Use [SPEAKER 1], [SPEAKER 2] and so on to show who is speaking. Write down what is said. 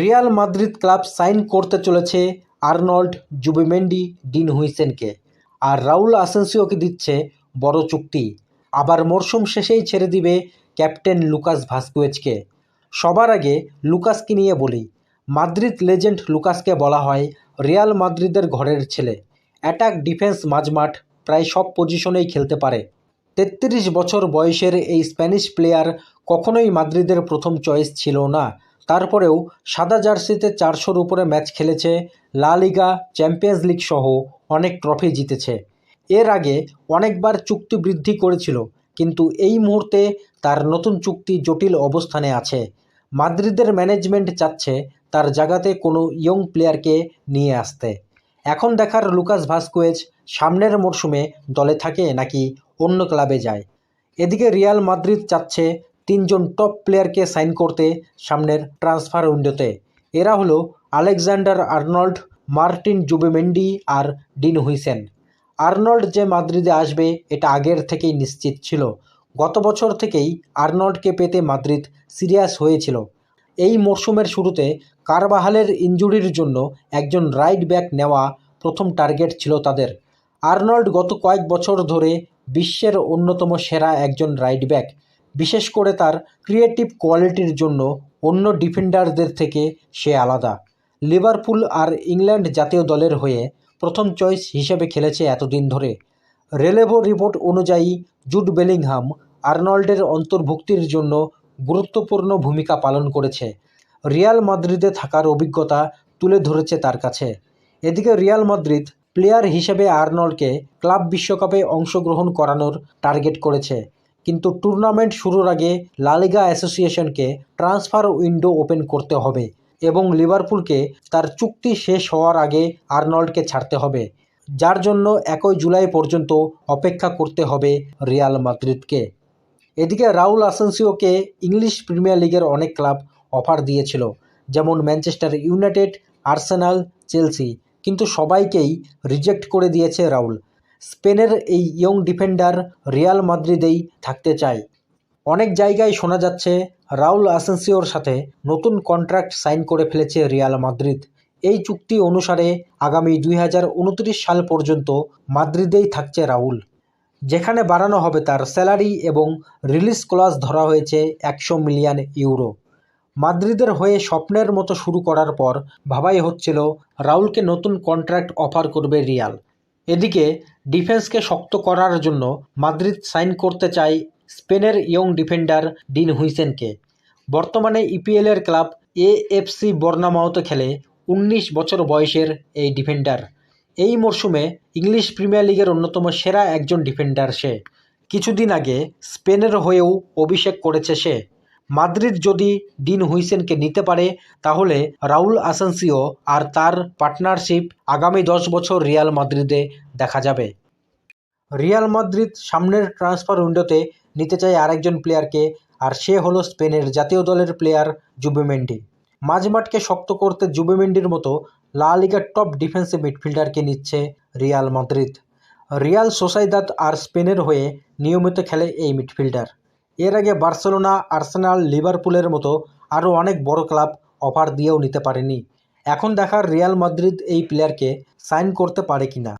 [SPEAKER 1] Real Madrid club sign করতে চলেছে Arnold Zubimendi, Dean হুইসেনকে। আর রাউল আসেন্সিওকে দিচ্ছে বড় চুক্তি। আবার মরশুম শেষেই ছেড়ে দিবে ক্যাপ্টেন লুকাস ভাস্কুয়েজকে। সবার আগে লুকাসকে নিয়ে বলি। মাদ্রিদ লেজেন্ড লুকাসকে বলা হয় রিয়াল মাদ্রিদের ঘরের ছেলে। অ্যাটাক ডিফেন্স মাঝমাঠ প্রায় সব পজিশনেই খেলতে পারে। তেত্রিশ বছর বয়সের এই স্প্যানিশ প্লেয়ার কখনোই মাদ্রিদের প্রথম চয়েস ছিল না। তারপরেও সাদা জার্সিতে চারশোর উপরে ম্যাচ খেলেছে লা লিগা, চ্যাম্পিয়ন্স লিগ সহ অনেক ট্রফি জিতেছে। এর আগে অনেকবার চুক্তি বৃদ্ধি করেছিল, কিন্তু এই মুহূর্তে তার নতুন চুক্তি জটিল অবস্থানে আছে। মাদ্রিদের ম্যানেজমেন্ট চাচ্ছে তার জায়গাতে কোনো ইয়ং প্লেয়ারকে নিয়ে আসতে। এখন দেখার লুকাস ভাস্কুয়েজ সামনের মরশুমে দলে থাকে নাকি অন্য ক্লাবে যায়। এদিকে রিয়াল মাদ্রিদ চাচ্ছে তিনজন টপ প্লেয়ারকে সাইন করতে সামনের ট্রান্সফার উইন্ডোতে এরা হলো আলেকজান্ডার আর্নল্ড, মার্টিন জুবেমেন্ডি আর ডিন হুইসেন। আর্নল্ড যে মাদ্রিদে আসবে, এটা আগের থেকেই নিশ্চিত ছিল। গত বছর থেকেই আর্নল্ডকে পেতে মাদ্রিদ সিরিয়াস হয়েছিল। এই মরশুমের শুরুতে কারবাহালের ইনজুরির জন্য একজন রাইট ব্যাক নেওয়া প্রথম টার্গেট ছিল তাদের। আর্নল্ড গত কয়েক বছর ধরে বিশ্বের অন্যতম সেরা একজন রাইট ব্যাক বিশেষ করে তার ক্রিয়েটিভ কোয়ালিটির জন্য অন্য ডিফেন্ডারদের থেকে সে আলাদা। লিভারপুল আর ইংল্যান্ড জাতীয় দলের হয়ে প্রথম চয়েস হিসেবে খেলেছে এতদিন ধরে। রেলেভো রিপোর্ট অনুযায়ী জুড বেলিংহাম আর্নল্ডের অন্তর্ভুক্তির জন্য গুরুত্বপূর্ণ ভূমিকা পালন করেছে। রিয়াল মাদ্রিদে থাকার অভিজ্ঞতা তুলে ধরেছে তার কাছে। এদিকে রিয়াল মাদ্রিদ প্লেয়ার হিসেবে আর্নল্ডকে ক্লাব বিশ্বকাপে অংশগ্রহণ করানোর টার্গেট করেছে। কিন্তু টুর্নামেন্ট শুরুর আগে লালিগা অ্যাসোসিয়েশনকে ট্রান্সফার উইন্ডো ওপেন করতে হবে এবং লিভারপুলকে তার চুক্তি শেষ হওয়ার আগে আর্নল্ডকে ছাড়তে হবে, যার জন্য একই জুলাই পর্যন্ত অপেক্ষা করতে হবে রিয়াল মাদ্রিদকে। এদিকে রাউল আসেন্সিওকে ইংলিশ প্রিমিয়ার লিগের অনেক ক্লাব অফার দিয়েছিল, যেমন ম্যানচেস্টার ইউনাইটেড, আর্সেনাল, চেলসি, কিন্তু সবাইকেই রিজেক্ট করে দিয়েছে রাউল স্পেনের এই ইয়ং ডিফেন্ডার রিয়াল মাদ্রিদেই থাকতে চায়। অনেক জায়গায় শোনা যাচ্ছে রাউল আসেন্সিওর সাথে নতুন কন্ট্রাক্ট সাইন করে ফেলেছে রিয়াল মাদ্রিদ। এই চুক্তি অনুসারে আগামী দুই হাজার উনত্রিশ সাল পর্যন্ত মাদ্রিদেই থাকছে রাউল। যেখানে বাড়ানো হবে তার স্যালারি এবং রিলিজ ক্লাস ধরা হয়েছে একশো মিলিয়ন ইউরো। মাদ্রিদের হয়ে স্বপ্নের মতো শুরু করার পর ভাবাই হচ্ছিল রাউলকে নতুন কন্ট্রাক্ট অফার করবে রিয়াল। এদিকে ডিফেন্সকে শক্ত করার জন্য মাদ্রিদ সাইন করতে চায় স্পেনের ইয়ং ডিফেন্ডার ডিন হুইসেনকে। বর্তমানে ইপিএলের ক্লাব এএফসি বর্নামাওতে খেলে উনিশ বছর বয়সের এই ডিফেন্ডার। এই মরশুমে ইংলিশ প্রিমিয়ার লিগের অন্যতম সেরা একজন ডিফেন্ডার সে। কিছুদিন আগে স্পেনের হয়েও অভিষেক করেছে সে। মাদ্রিদ যদি ডিন হুইসেনকে নিতে পারে, তাহলে রাউল আসানসিও আর তার পার্টনারশিপ আগামী দশ বছর রিয়াল মাদ্রিদে দেখা যাবে। রিয়াল মাদ্রিদ সামনের ট্রান্সফার উইন্ডোতে নিতে চায় আরেকজন প্লেয়ারকে, আর সে হলো স্পেনের জাতীয় দলের প্লেয়ার জুবেমেন্ডি। মাঝমাঠকে শক্ত করতে জুবেমেন্ডির মতো লা লিগার টপ ডিফেন্সিভ মিডফিল্ডারকে নিচ্ছে রিয়াল মাদ্রিদ। রিয়াল সোসাইদাদ আর স্পেনের হয়ে নিয়মিত খেলে এই মিডফিল্ডার। এর আগে বার্সেলোনা, আর্সেনাল, লিভারপুলের মতো আরও অনেক বড় ক্লাব অফার দিয়েও নিতে পারেনি। এখন দেখার রিয়াল মাদ্রিদ এই প্লেয়ারকে সাইন করতে পারে কিনা।